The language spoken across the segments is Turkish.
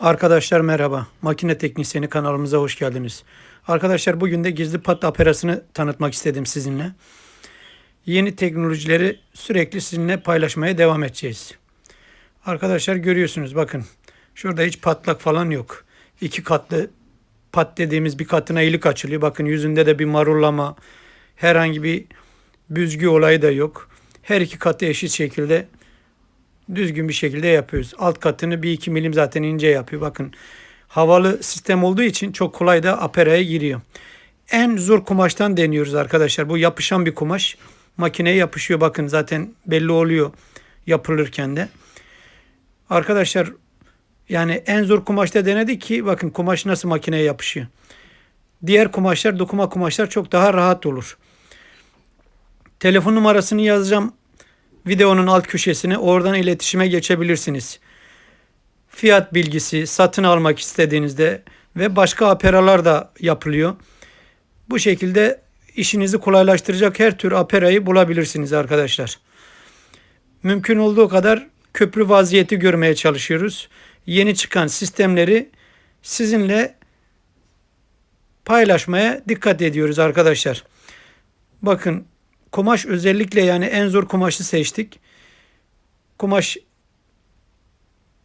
Arkadaşlar merhaba. Makine Teknisyeni kanalımıza hoş geldiniz. Arkadaşlar bugün de gizli pat aperasını tanıtmak istedim sizinle. Yeni teknolojileri sürekli sizinle paylaşmaya devam edeceğiz. Arkadaşlar görüyorsunuz bakın. Şurada hiç patlak falan yok. İki katlı pat dediğimiz bir katına iyilik açılıyor. Bakın yüzünde de bir marullama, herhangi bir büzgü olayı da yok. Her iki katı eşit şekilde düzgün bir şekilde yapıyoruz. Alt katını bir iki milim zaten ince yapıyor. Bakın havalı sistem olduğu için çok kolay da aperaya giriyor. En zor kumaştan deniyoruz arkadaşlar. Bu yapışan bir kumaş. Makineye yapışıyor. Bakın zaten belli oluyor yapılırken de. Arkadaşlar yani en zor kumaşta denedik ki bakın kumaş nasıl makineye yapışıyor. Diğer kumaşlar dokuma kumaşlar çok daha rahat olur. Telefon numarasını yazacağım videonun alt köşesine oradan iletişime geçebilirsiniz. Fiyat bilgisi, satın almak istediğinizde ve başka aperalar da yapılıyor. Bu şekilde işinizi kolaylaştıracak her tür aperayı bulabilirsiniz arkadaşlar. Mümkün olduğu kadar köprü vaziyeti görmeye çalışıyoruz. Yeni çıkan sistemleri sizinle paylaşmaya dikkat ediyoruz arkadaşlar. Bakın kumaş özellikle yani en zor kumaşı seçtik. Kumaş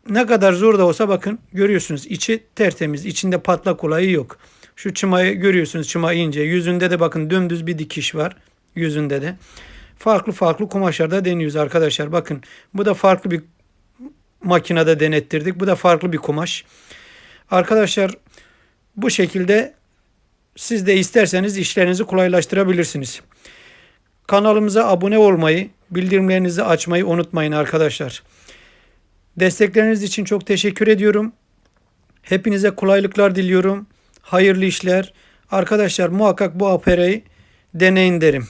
ne kadar zor da olsa bakın görüyorsunuz içi tertemiz. içinde patlak olayı yok. Şu çımayı görüyorsunuz çıma ince. Yüzünde de bakın dümdüz bir dikiş var. Yüzünde de. Farklı farklı kumaşlarda deniyoruz arkadaşlar. Bakın bu da farklı bir makinede denettirdik. Bu da farklı bir kumaş. Arkadaşlar bu şekilde siz de isterseniz işlerinizi kolaylaştırabilirsiniz. Kanalımıza abone olmayı, bildirimlerinizi açmayı unutmayın arkadaşlar. Destekleriniz için çok teşekkür ediyorum. Hepinize kolaylıklar diliyorum. Hayırlı işler. Arkadaşlar muhakkak bu operayı deneyin derim.